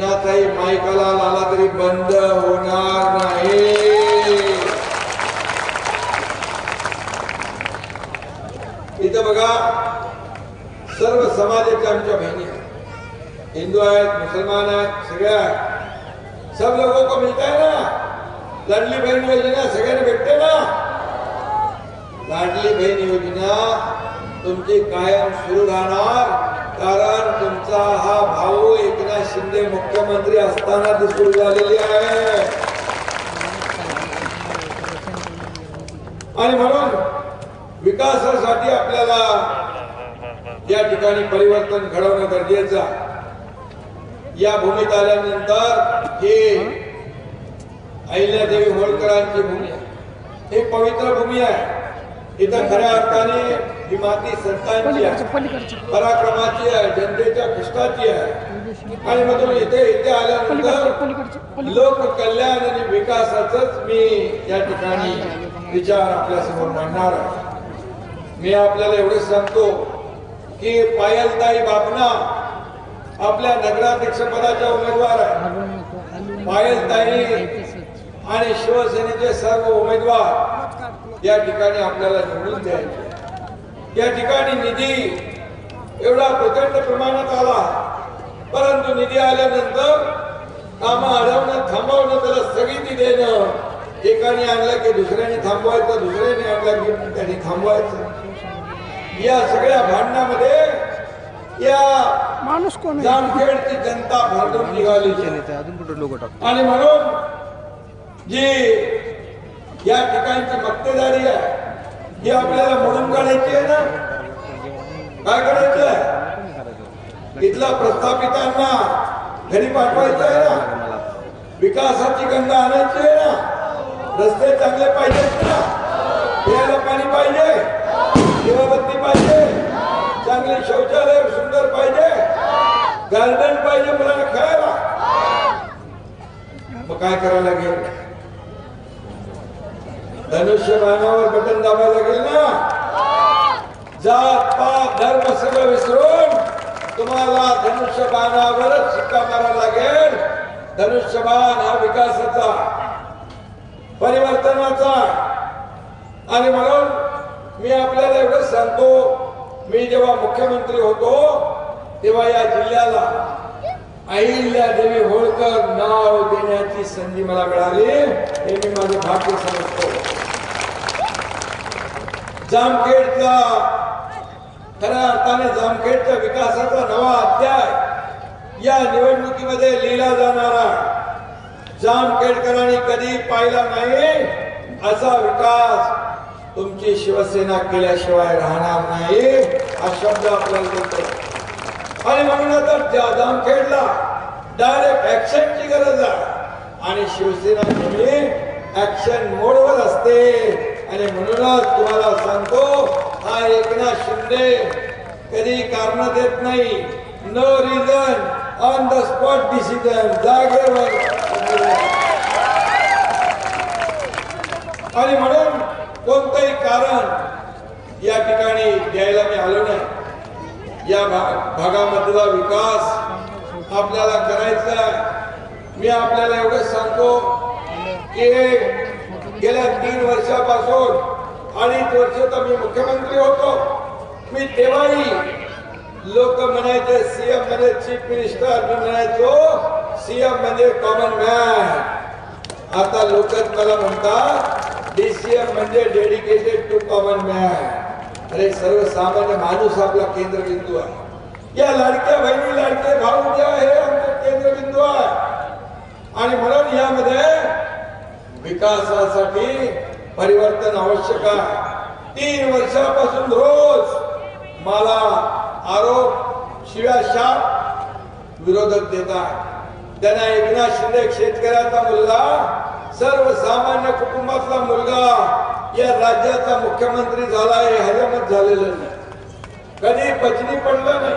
पुण्याचाही मायकाला आला तरी बंद होणार नाही इथं बघा सर्व समाजाच्या आमच्या बहिणी आहेत. हिंदू आहेत मुसलमान आहेत सगळ्या आहेत. सब लोगों को मिलता है ना लाडली बहीण योजना सगळ्यांना भेटते ना लाडली बहीण योजना तुमची कायम सुरू राहणार आमचा हा भाऊ एकनाथ शिंदे मुख्यमंत्री असताना दिसून झालेली आहे. आणि म्हणून विकासासाठी आपल्याला या ठिकाणी परिवर्तन घडवणं गरजेचं आहे. या भूमीत आल्यानंतर हे अहिल्यादेवी होळकरांची भूमी आहे. हे पवित्र भूमी आहे. इथं खऱ्या अर्थाने ही माती संतांची आहे. पराक्रमाची आहे जनतेच्या कष्टाची आहे. आणि मधून इथे इथे आल्यानंतर लोक कल्याण आणि विकासाच मी या ठिकाणी विचार आपल्यासमोर मांडणार आहे. मी आपल्याला एवढंच सांगतो की पायलताई बापना आपल्या नगराध्यक्ष पदाच्या उमेदवार आहे. पायलताई आणि शिवसेनेचे सर्व उमेदवार या ठिकाणी आपल्याला निवडून द्यायचे या ठिकाणी निधी एवढा प्रचंड प्रमाणात आला. परंतु निधी आल्यानंतर कामं अडवणं थांबवणं त्याला स्थगिती देणं एकाने आणलं की दुसऱ्याने थांबवायचं दुसऱ्याने आणलं की त्याने थांबवायचं. या सगळ्या भांडणामध्ये या माणूस कोण? जामखेडची जनता भांडून निघाली. अजून कुठं लोक टाक आणि म्हणून जी या ठिकाणची मक्तेदारी आहे. ही आपल्याला म्हणून काढायची आहे ना? काय करायचं आहे? इथला प्रस्थापितांना घरी पाठवायचं आहे ना? विकासाची गंगा आणायची आहे ना? रस्ते चांगले पाहिजेत ना? प्यायला पाणी पाहिजे? दिवाबत्ती पाहिजे? चांगले शौचालय सुंदर पाहिजे? गार्डन पाहिजे मुलांना खेळायला? मग काय करायला लागेल? धनुष्य बाणावर बटन दाबायला लागेल ना? जात पात धर्म सगळं विसरून तुम्हाला धनुष्य बाणावरच शिक्का मारावा लागेल. धनुष्य बाण हा विकासाचा परिवर्तनाचा. आणि म्हणून मी आपल्याला एवढंच सांगतो मी जेव्हा मुख्यमंत्री होतो तेव्हा या जिल्ह्याला अहिल्या देवी होळकर नाव देण्याची संधी मला मिळाली. हे मी माझे भाग्य समजतो. जामखेडचा खऱ्या अर्थाने जामखेडच्या विकासाचा नवा अध्याय या निवडणुकीमध्ये लिहिला जाणारा जामखेडकरांनी कधी पाहिला नाही असा विकास तुमची शिवसेना केल्याशिवाय राहणार नाही. हा शब्द आपल्याला आणि म्हणून आता ज्या जामखेडला डायरेक्ट ऍक्शनची गरज आहे. आणि शिवसेना नेहमी ऍक्शन मोडवर असते. आणि म्हणूनच तुम्हाला सांगतो हा एकनाथ शिंदे कधी कारण देत नाही. No reason on the spot decision जागेवर. आणि म्हणून कोणतंही कारण या ठिकाणी द्यायला मी आलो नाही या भा- भागामधला विकास आपल्याला करायचा आहे. मी आपल्याला एवढंच सांगतो की गेल्या तीन वर्षापासून अडीच वर्ष तर मी मुख्यमंत्री होतो. मी तेव्हाही लोक म्हणायचे सीएम म्हणजे चीफ मिनिस्टर मी म्हणायचो सीएम म्हणजे कॉमन मॅन आता लोक मला म्हणतात डीसीएम म्हणजे डेडिकेटेड टू कॉमन मॅन अरे सर्वसामान्य माणूस आपला केंद्रबिंदू आहे. या लाडक्या बहिणी लाडके भाऊ जे आहे आमचा केंद्रबिंदू आहे. आणि म्हणून यामध्ये विकासासाठी परिवर्तन आवश्यक आहे. तीन वर्षापासून रोज मला आरोप शिव्या शाप विरोधक देतात त्यांना एकनाथ शिंदे शेतकऱ्याचा मुलगा सर्वसामान्य कुटुंबातला मुलगा या राज्याचा मुख्यमंत्री झाला हे हजमत झालेलं नाही. कधी पचनी पडलं नाही.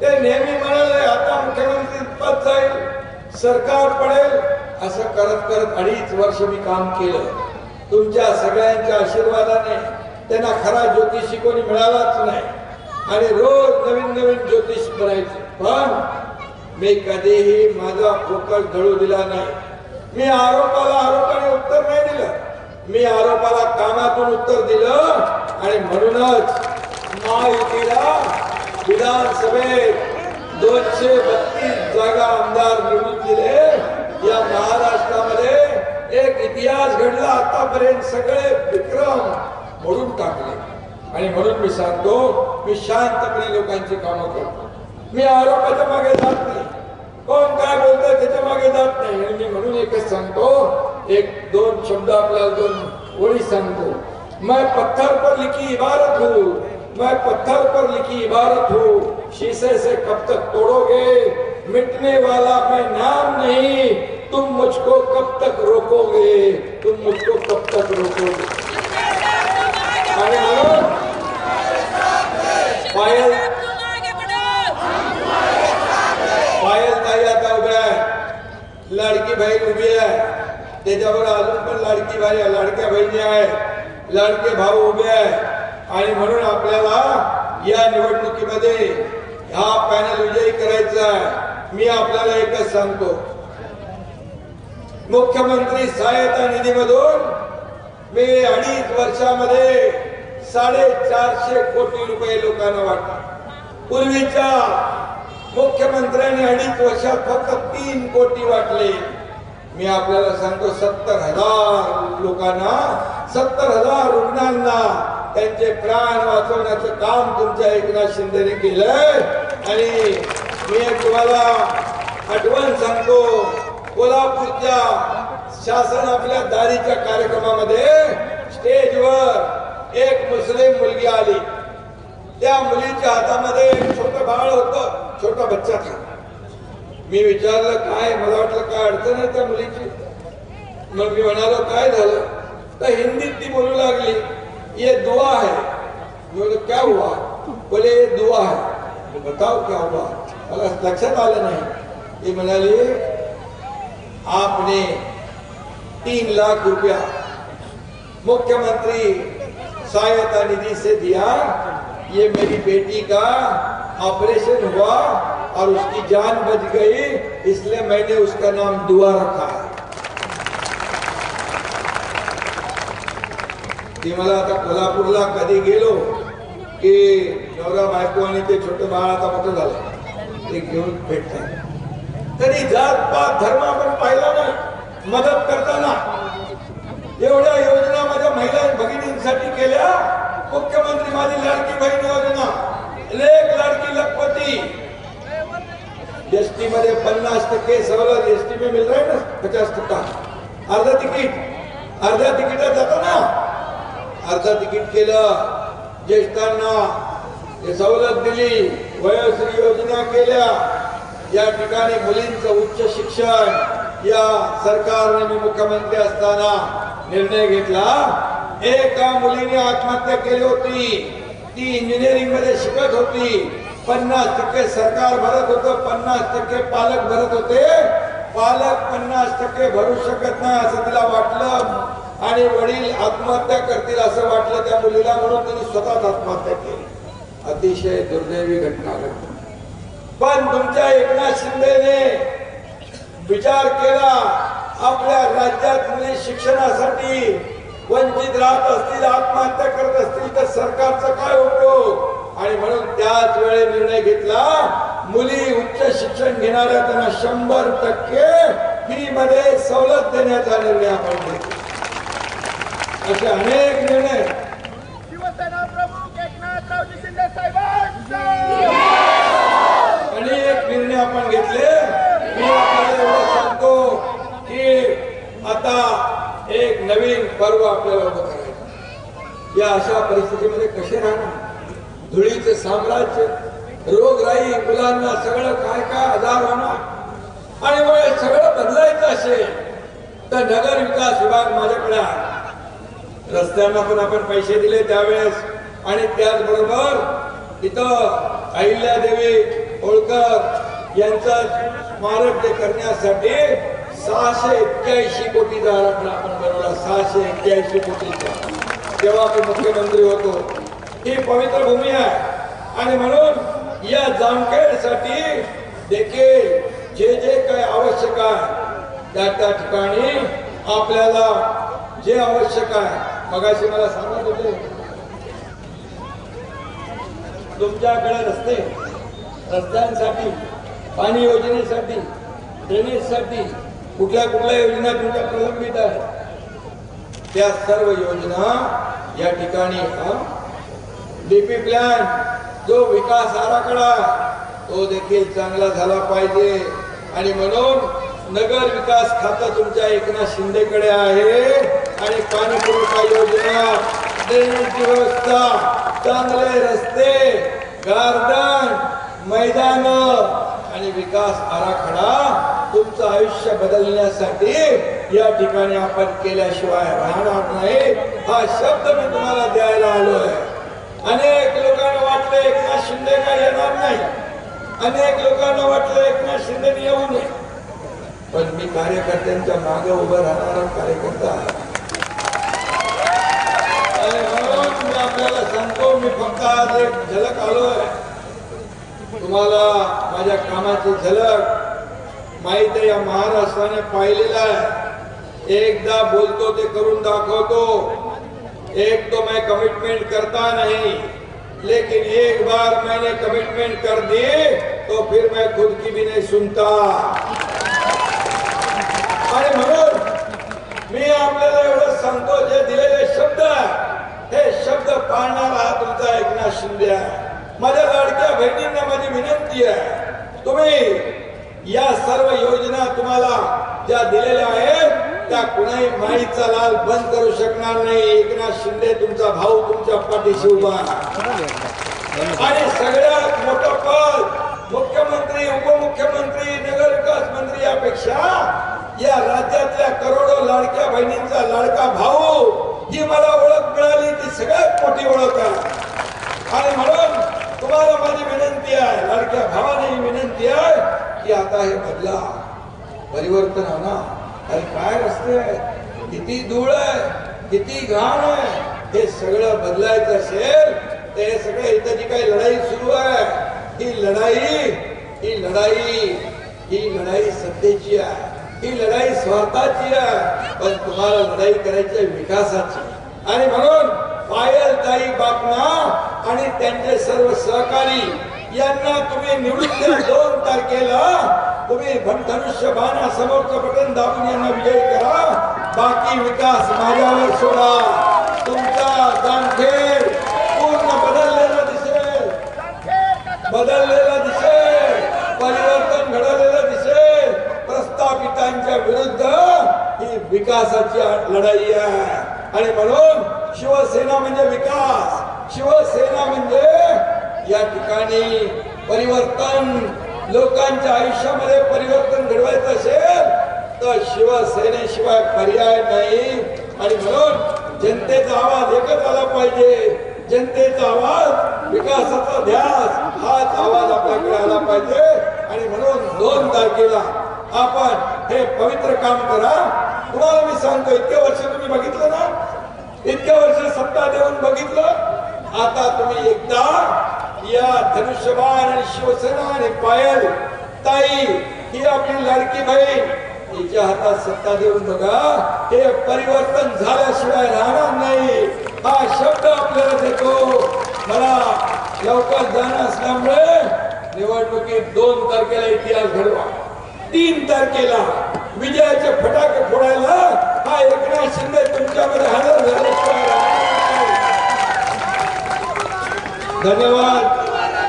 ते नेहमी म्हणाले आता मुख्यमंत्री पद जाईल सरकार पडेल असं करत करत अडीच वर्ष मी काम केलं. तुमच्या सगळ्यांच्या आशीर्वादाने त्यांना खरा ज्योतिषी कोणी मिळालाच नाही. आणि रोज नवीन नवीन ज्योतिष बनायचे. पण मी कधीही माझा फोकस घडू दिला नाही. मी आरोपाला आरोपाने उत्तर नाही दिलं. मी आरोपाला कानातून उत्तर दिलं आणि म्हणूनच महायुतीला विधानसभेत दोनशे बत्तीस जागा आमदार निवडून दिले. या महाराष्ट्रामध्ये एक इतिहास घडला आतापर्यंत सगळे विक्रम मोडून टाकले. आणि म्हणून मी सांगतो मी शांतपणे लोकांची कामं करतो. मी आरोपाच्या मागे जात नाही. कोण काय बोलतोय त्याच्यामागे जात नाही. आणि मी म्हणून एकच सांगतो एक दोन शब्द आपल्याला मैं पत्थर पर लिखी इबारत हूँ। मैं पत्थर पर लिखी इबारत हूँ। शीशे से कब तक तोड़ोगे? मिटने वाला मैं नाम नहीं। तुम मुझको कब तक रोकोगे? तुम मुझको कब तक रोकोगे? पायल। पायल ताई लाडकी बहीण उभी आहे त्याच्यावर अजून पण लाडकी भाई लाडक्या बहिणी आहे लाडके भाऊ उभे आहे आणि म्हणून आपल्याला या निवडणुकीमध्ये हा पॅनल विजयी करायचा आहे. मी आपल्याला एकच सांगतो. मुख्यमंत्री सहायता निधीमधून मी अडीच वर्षामध्ये साडेचारशे कोटी रुपये लोकांना वाटले पूर्वीच्या मुख्यमंत्र्यांनी अडीच वर्षात फक्त तीन कोटी वाटले. मी आपल्याला सांगतो सत्तर हजार लोकांना सत्तर हजार रुग्णांना त्यांचे प्राण वाचवण्याचं काम तुमच्या एकनाथ शिंदेने केलंय. आणि मी तुम्हाला आठवण सांगतो कोल्हापूरच्या शासन आपल्या दारीच्या कार्यक्रमामध्ये स्टेजवर एक मुस्लिम मुलगी आली. त्या मुलीच्या हातामध्ये एक छोटं बाळ होतं छोटा बच्चा था मी काय? अडचण आहे त्या मुलीची? मग मी म्हणालो ती बोलू लागली, ये दुआ है. मी क्या हुआ? बोले, ये दुआ है. बताओ क्या हुआ? मला लक्षात आलं नाही. ती म्हणाली, आपने तीन लाख रुपया मुख्यमंत्री सहायता निधि से दिया। ये मेरी बेटी का ऑपरेशन हुआ। और उसकी जान बच गई इसलिए मैंने उसका नाम दुआ रखा है। ती मला आता कोल्हापूरला कधी गेलो की नवरा बायको आणि ते छोटं बाळ आता मोठं झालं ते घेऊन भेटतात. तरी जात पात धर्म आपण पाहिला ना मदत करताना एवढ्या योजना माझ्या महिला भगिनींसाठी केल्या. मुख्यमंत्री माझी लाडकी बहीण योजना लेख लाडकी लखपती एसटी मध्ये पन्नास टक्के सवलत एसटी में मिल रहा है ना? पचास टक्का. अर्धा तिकीट. अर्ध्या तिकिटात जातो ना? अर्धा तिकीट केलं ज्येष्ठांना हे सवलत दिली वयोश्री योजना केल्या. या ठिकाणी मुलींचं उच्च शिक्षण या सरकारने मी मुख्यमंत्री असताना निर्णय घेतला. एका मुलीने आत्महत्या केली होती. ती इंजिनिअरिंगमध्ये शिकत होती. पन्नास टक्के सरकार भरत होतं पन्नास टक्के पालक भरत होते. पालक पन्नास टक्के भरू शकत नाही असं तिला वाटलं. आणि वडील आत्महत्या करतील असं वाटलं त्या मुलीला म्हणून तिने स्वतःच आत्महत्या केली. अतिशय दुर्दैवी घटना घडली. पण तुमच्या एकनाथ शिंदेने विचार केला आपल्या राज्यात मुली शिक्षणासाठी वंचित राहत असतील आत्महत्या करत असतील तर सरकारचा काय उपयोग? आणि म्हणून त्याच वेळी निर्णय घेतला मुली उच्च शिक्षण घेणाऱ्या त्यांना शंभर टक्के फी मध्ये सवलत देण्याचा निर्णय आपण घेतला. असे अनेक निर्णय. शिवसेना प्रमुख एकनाथरावजी शिंदे साहेबांचा. अनेक निर्णय आपण घेतले. मी आपल्याला एवढं सांगतो की आता एक नवीन पर्व आपल्याला उभं करायचं या अशा धुळीचे साम्राज्य रोगराई मुलांना सगळं काय काय आजार होणार? आणि मग हे सगळं बदलायचं असेल तर नगर विकास विभाग माझ्याकडे आहे. रस्त्यांना पण आपण पैसे दिले त्यावेळेस. आणि त्याचबरोबर इथं अहिल्यादेवी होळकर यांचं स्मारक ते करण्यासाठी सहाशे एक्क्याऐंशी कोटीचा आराखडा आपण बनवला सहाशे एक्क्याऐंशी कोटीचा. तेव्हा आपण मुख्यमंत्री होतो ही पवित्र भूमी आहे. आणि म्हणून या जामखेडसाठी देखील जे जे काही आवश्यक आहे त्या त्या ठिकाणी आपल्याला जे आवश्यक आहे मगाशी मला सांगत होते. तुमच्याकडे रस्ते रस्त्यांसाठी पाणी योजनेसाठी ड्रेनेजसाठी कुठल्या कुठल्या योजना तुमच्या प्रलंबित आहेत? त्या सर्व योजना या ठिकाणी डीपी प्लॅन जो विकास आराखडा तो देखील चांगला झाला पाहिजे. आणि म्हणून नगर विकास खातं तुमच्या एकनाथ शिंदेकडे आहे. आणि पाणी पुरवठा योजना ड्रेनेजची व्यवस्था चांगले रस्ते गार्डन मैदान आणि विकास आराखडा तुमचं आयुष्य बदलण्यासाठी या ठिकाणी आपण केल्याशिवाय राहणार नाही. हा शब्द मी तुम्हाला द्यायला आलोय. अनेक वाटलं एकनाथ शिंदे काय येणार नाही. अनेक लोकांना वाटलं एकनाथ शिंदे येऊ नये पण मी कार्यकर्त्यांच्या मागे उभं राहणारा कार्यकर्ता हो, मी आपल्याला सांगतो मी फक्त आज एक झलक आलोय. तुम्हाला माझ्या कामाची झलक माहीत आहे या महाराष्ट्राने पाहिलेला आहे. एकदा बोलतो ते करून दाखवतो. एक तो मैं कमिटमेंट करता नहीं. लेकिन एक बार मैंने कमिटमेंट कर दी तो फिर मैं खुद की भी नहीं सुनता। आणि म्हणून मी आपल्याला एवढं सांगतो जे दिलेले शब्द आहे, हे शब्द पाळणारा हा तुमचा एकनाथ शिंदे आहे माझ्या लाडक्या बहिणींना माझी विनंती आहे तुम्ही या सर्व योजना तुम्हाला ज्या दिलेल्या आहेत त्या कुणाही माईचा लाल बंद करू शकणार नाही. एकनाथ शिंदे तुमचा भाऊ तुमच्या पाठीशी उभा आणि सगळ्यात मोठं पद मुख्यमंत्री उपमुख्यमंत्री नगर विकास मंत्री यापेक्षा या राज्यातल्या करोडो लाडक्या बहिणींचा लाडका भाऊ ही मला ओळख मिळाली. ती सगळ्यात मोठी ओळख आहे. आणि म्हणून तुम्हाला माझी विनंती आहे लाडक्या भावाने विनंती आहे की आता हे बदला. परिवर्तन होणार अरे काय रस्ते किती धूळ आहे? किती घाण आहे? हे सगळं बदलायचं असेल तर हे सगळं इथं जी काही लढाई सुरू आहे ही लढाई ही लढाई ही लढाई सत्तेची आहे. ही लढाई स्वार्थाची आहे पण तुम्हाला लढाई करायची विकासाची. आणि म्हणून पायल ताई बापना आणि त्यांचे सर्व सहकारी यांना तुम्ही निवृत्त दोन तारखेला. तुम्ही धनुष्य बाणा समोरचं बटन दाबून यांना विजयी करा. बाकी विकास माझ्यावर सोडा. तुमचा जामखेड पूर्ण बदललेला दिसेल. बदललेला दिसेल. परिवर्तन घडवलेलं दिसेल. प्रस्थापितांच्या विरुद्ध ही विकासाची लढाई आहे. आणि म्हणून शिवसेना म्हणजे विकास. शिवसेना म्हणजे या ठिकाणी परिवर्तन. लोकांच्या आयुष्यामध्ये परिवर्तन घडवायचं असेल तर शिवसेनेशिवाय पर्याय नाही. आणि म्हणून जनतेचा आवाज एकच आला पाहिजे. जनतेचा आवाज विकासाचा ध्यास हाच आवाज आपल्याकडे आला पाहिजे. आणि म्हणून दोन तारखेला आपण हे पवित्र काम करा. तुम्हाला मी सांगतो इतके वर्ष तुम्ही बघितलं ना? इतके वर्ष सत्ता देऊन बघितलं? आता तुम्ही एकदा या धनुष्यबाण आणि शिवसेना आणि पायल ताई ही आपली लाडकी बहीण. तिच्या हातात सत्ता देऊन बघा हे परिवर्तन झाल्याशिवाय राहणार नाही. हा शब्द आपल्याला देतो. मला लवकर जाणं असल्यामुळे निवडणुकीत दोन तारखेला इतिहास घडवा. तीन तारखेला विजयाचे फटाके फोडायला हा एकनाथ शिंदे तुमच्याकडे हजर झाले धन्यवाद